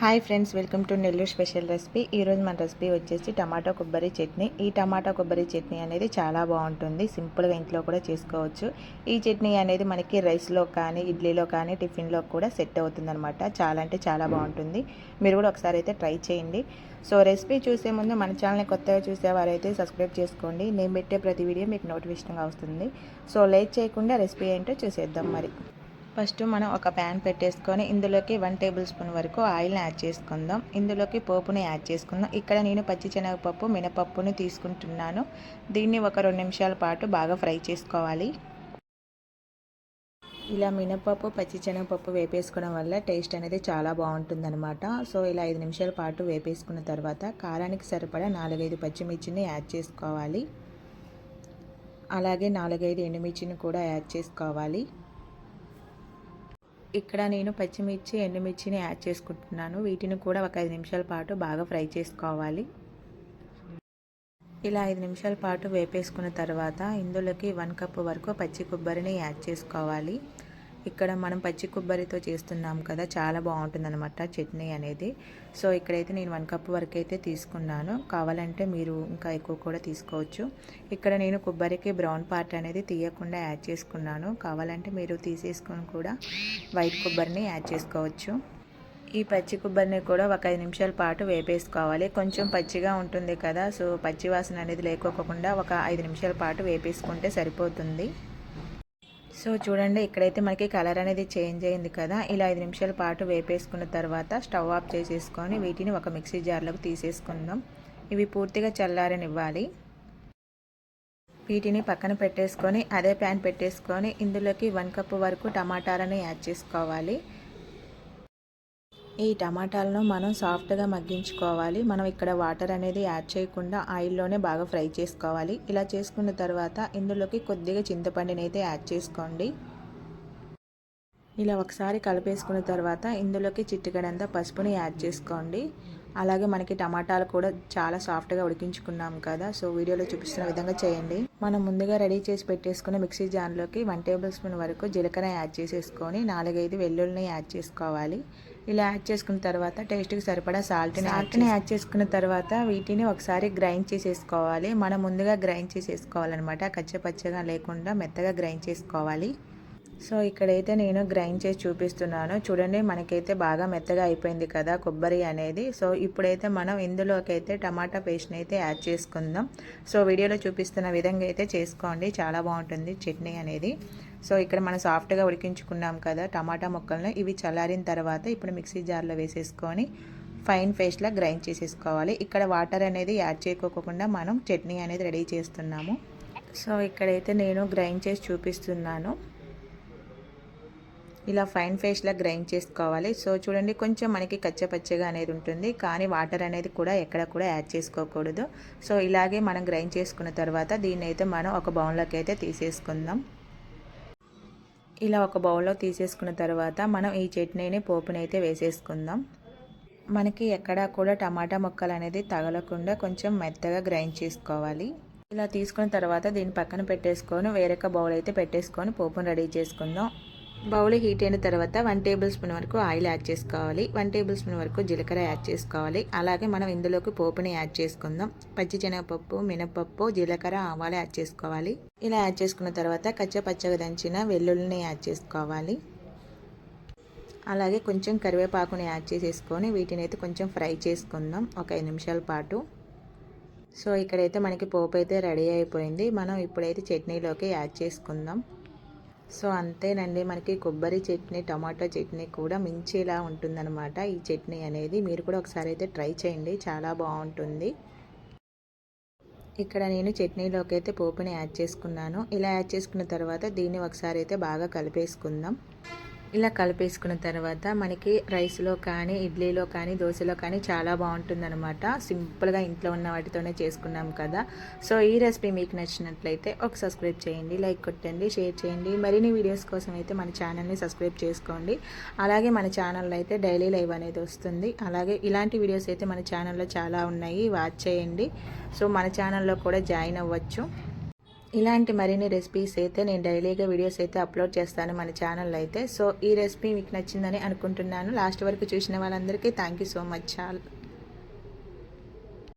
Hi friends welcome to Nellore special recipe. ఈరోజు మన recipe వచ్చేసి టమాటా కొబ్బరి చట్నీ. ఈ టమాటా కొబ్బరి చట్నీ అనేది చాలా బాగుంటుంది. సింపుల్గా ఇంట్లో కూడా చేసుకోవచ్చు. ఈ చట్నీ అనేది మనకి రైస్లో కానీ ఇడ్లీలో కానీ టిఫిన్లో కూడా సెట్ అవుతుంది అనమాట చాలా అంటే చాలా బాగుంటుంది. మీరు కూడా ఒకసారి అయితే ట్రై చేయండి. సో రెసిపీ చూసే ముందు మన ఛానల్ని కొత్తగా చూసేవారైతే సబ్స్క్రైబ్ చేసుకోండి. నేను పెట్టే ప్రతి వీడియో మీకు నోటిఫికేషన్గా వస్తుంది. సో లేట్ చేయకుండా రెసిపీ ఏంటో చూసేద్దాం మరి. ఫస్ట్ మనం ఒక ప్యాన్ పెట్టేసుకొని ఇందులోకి వన్ టేబుల్ స్పూన్ వరకు ఆయిల్ని యాడ్ చేసుకుందాం. ఇందులోకి పోపుని యాడ్ చేసుకుందాం. ఇక్కడ నేను పచ్చిశనగపప్పు మినపప్పును మినపప్పుని తీసుకుంటున్నాను. దీన్ని ఒక రెండు నిమిషాల పాటు బాగా ఫ్రై చేసుకోవాలి. ఇలా మినపప్పు పచ్చిశనగపప్పు వేపేసుకోవడం వల్ల టేస్ట్ అనేది చాలా బాగుంటుందన్నమాట. సో ఇలా ఐదు నిమిషాల పాటు వేపేసుకున్న తర్వాత కారానికి సరిపడా నాలుగైదు పచ్చిమిర్చిని యాడ్ చేసుకోవాలి. అలాగే నాలుగైదు ఎండుమిర్చిని కూడా యాడ్ చేసుకోవాలి. ఇక్కడ నేను పచ్చిమిర్చి ఎండుమిర్చిని యాడ్ చేసుకుంటున్నాను. వీటిని కూడా ఒక ఐదు నిమిషాల పాటు బాగా ఫ్రై చేసుకోవాలి. ఇలా ఐదు నిమిషాల పాటు వేపేసుకున్న తర్వాత ఇందులోకి వన్ కప్ వరకు పచ్చి కొబ్బరిని యాడ్ చేసుకోవాలి. ఇక్కడ మనం పచ్చి కొబ్బరితో చేస్తున్నాం కదా చాలా బాగుంటుంది అనమాట చట్నీ అనేది. సో ఇక్కడైతే నేను వన్ కప్ వరకు అయితే తీసుకున్నాను. కావాలంటే మీరు ఇంకా ఎక్కువ కూడా తీసుకోవచ్చు. ఇక్కడ నేను కొబ్బరికి బ్రౌన్ పార్ట్ అనేది తీయకుండా యాడ్ చేసుకున్నాను. కావాలంటే మీరు తీసేసుకొని కూడా వైట్ కొబ్బరిని యాడ్ చేసుకోవచ్చు. ఈ పచ్చి కొబ్బరిని కూడా ఒక ఐదు నిమిషాల పాటు వేపేసుకోవాలి. కొంచెం పచ్చిగా ఉంటుంది కదా సో పచ్చి వాసన అనేది లేకోకుండా ఒక ఐదు నిమిషాల పాటు వేపేసుకుంటే సరిపోతుంది. సో చూడండి ఇక్కడైతే మనకి కలర్ అనేది చేంజ్ అయింది కదా. ఇలా ఐదు నిమిషాల పాటు వేపేసుకున్న తర్వాత స్టవ్ ఆఫ్ చేసేసుకొని వీటిని ఒక మిక్సీ జార్లోకి తీసేసుకుందాం. ఇవి పూర్తిగా చల్లారనివ్వాలి. వీటిని పక్కన పెట్టేసుకొని అదే ప్యాన్ పెట్టేసుకొని ఇందులోకి వన్ కప్ వరకు టమాటాలని యాడ్ చేసుకోవాలి. ఈ టమాటాలను మనం సాఫ్ట్గా మగ్గించుకోవాలి. మనం ఇక్కడ వాటర్ అనేది యాడ్ చేయకుండా ఆయిల్లోనే బాగా ఫ్రై చేసుకోవాలి. ఇలా చేసుకున్న తర్వాత ఇందులోకి కొద్దిగా చింతపండుని అయితే యాడ్ చేసుకోండి. ఇలా ఒకసారి కలిపేసుకున్న తర్వాత ఇందులోకి చిట్టుగడంతా పసుపుని యాడ్ చేసుకోండి. అలాగే మనకి టమాటాలు కూడా చాలా సాఫ్ట్గా ఉడికించుకున్నాం కదా సో వీడియోలో చూపిస్తున్న విధంగా చేయండి. మనం ముందుగా రెడీ చేసి పెట్టేసుకున్న మిక్సీ జాన్లోకి వన్ టేబుల్ స్పూన్ వరకు జీలకర్ర యాడ్ చేసేసుకొని నాలుగైదు వెల్లుల్లిని యాడ్ చేసుకోవాలి. ఇలా యాడ్ చేసుకున్న తర్వాత టేస్ట్కి సరిపడా సాల్ట్ని సాల్ట్ని యాడ్ చేసుకున్న తర్వాత వీటిని ఒకసారి గ్రైండ్ చేసేసుకోవాలి. మనం ముందుగా గ్రైండ్ చేసేసుకోవాలన్నమాట. కచ్చపచ్చగా లేకుండా మెత్తగా గ్రైండ్ చేసుకోవాలి. సో ఇక్కడైతే నేను గ్రైండ్ చేసి చూపిస్తున్నాను. చూడండి మనకైతే బాగా మెత్తగా అయిపోయింది కదా కొబ్బరి అనేది. సో ఇప్పుడైతే మనం ఇందులోకి అయితే టమాటా పేస్ట్ని అయితే యాడ్ చేసుకుందాం. సో వీడియోలో చూపిస్తున్న విధంగా అయితే చేసుకోండి. చాలా బాగుంటుంది చట్నీ అనేది. సో ఇక్కడ మనం సాఫ్ట్గా ఉడికించుకున్నాం కదా టమాటా ముక్కలను. ఇవి చల్లారిన తర్వాత ఇప్పుడు మిక్సీ జార్లో వేసేసుకొని ఫైన్ పేస్ట్లా గ్రైండ్ చేసేసుకోవాలి. ఇక్కడ వాటర్ అనేది యాడ్ చేయకోకుండా మనం చట్నీ అనేది రెడీ చేస్తున్నాము. సో ఇక్కడైతే నేను గ్రైండ్ చేసి చూపిస్తున్నాను. ఇలా ఫైన్ ఫేస్లా గ్రైండ్ చేసుకోవాలి. సో చూడండి కొంచెం మనకి కచ్చపచ్చగా అనేది ఉంటుంది. కానీ వాటర్ అనేది కూడా ఎక్కడ కూడా యాడ్ చేసుకోకూడదు. సో ఇలాగే మనం గ్రైండ్ చేసుకున్న తర్వాత దీన్ని అయితే మనం ఒక బౌన్లోకి అయితే తీసేసుకుందాం. ఇలా ఒక బౌల్లో తీసేసుకున్న తర్వాత మనం ఈ చట్నీని పోపుని అయితే వేసేసుకుందాం. మనకి ఎక్కడా కూడా టమాటా ముక్కలు అనేది తగలకుండా కొంచెం మెత్తగా గ్రైండ్ చేసుకోవాలి. ఇలా తీసుకున్న తర్వాత దీన్ని పక్కన పెట్టేసుకొని వేరొక బౌల్ అయితే పెట్టేసుకొని పోపును రెడీ చేసుకుందాం. బౌల్ హీట్ అయిన తర్వాత వన్ టేబుల్ స్పూన్ వరకు ఆయిల్ యాడ్ చేసుకోవాలి. వన్ టేబుల్ స్పూన్ వరకు జీలకర్ర యాడ్ చేసుకోవాలి. అలాగే మనం ఇందులోకి పోపుని యాడ్ చేసుకుందాం. పచ్చి శనగపప్పు మినపప్పు జీలకర్ర ఆవాలు యాడ్ చేసుకోవాలి. ఇలా యాడ్ చేసుకున్న తర్వాత కచ్చ పచ్చగా దంచిన వెల్లుల్లిని యాడ్ చేసుకోవాలి. అలాగే కొంచెం కరివేపాకుని యాడ్ చేసేసుకొని వీటిని అయితే కొంచెం ఫ్రై చేసుకుందాం. ఒక ఐదు నిమిషాల పాటు. సో ఇక్కడైతే మనకి పోపు అయితే రెడీ అయిపోయింది. మనం ఇప్పుడైతే చట్నీలోకి యాడ్ చేసుకుందాం. సో అంతేనండి మనకి కొబ్బరి చట్నీ టమాటో చట్నీ కూడా మించేలా ఉంటుందన్నమాట. ఈ చట్నీ అనేది మీరు కూడా ఒకసారి అయితే ట్రై చేయండి చాలా బాగుంటుంది. ఇక్కడ నేను చట్నీలోకి అయితే పోపుని యాడ్ చేసుకున్నాను. ఇలా యాడ్ చేసుకున్న తర్వాత దీన్ని ఒకసారి అయితే బాగా కలిపేసుకుందాం. ఇలా కలిపేసుకున్న తర్వాత మనకి రైస్లో కానీ ఇడ్లీలో కానీ దోశలో కానీ చాలా బాగుంటుందన్నమాట. సింపుల్గా ఇంట్లో ఉన్న వాటితోనే చేసుకున్నాం కదా. సో ఈ రెసిపీ మీకు నచ్చినట్లయితే ఒక సబ్స్క్రైబ్ చేయండి లైక్ కొట్టండి షేర్ చేయండి. మరిన్ని వీడియోస్ కోసం అయితే మన ఛానల్ని సబ్స్క్రైబ్ చేసుకోండి. అలాగే మన ఛానల్లో అయితే డైలీ లైవ్ అనేది వస్తుంది. అలాగే ఇలాంటి వీడియోస్ అయితే మన ఛానల్లో చాలా ఉన్నాయి. వాచ్ చేయండి. సో మన ఛానల్లో కూడా జాయిన్ అవ్వచ్చు. ఇలాంటి మరిన్ని రెసిపీస్ అయితే నేను డైలీగా వీడియోస్ అయితే అప్లోడ్ చేస్తాను మన ఛానల్లో అయితే. సో ఈ రెసిపీ మీకు నచ్చిందని అనుకుంటున్నాను. లాస్ట్ వరకు చూసిన వాళ్ళందరికీ థ్యాంక్ యూ సో మచ్ చాలా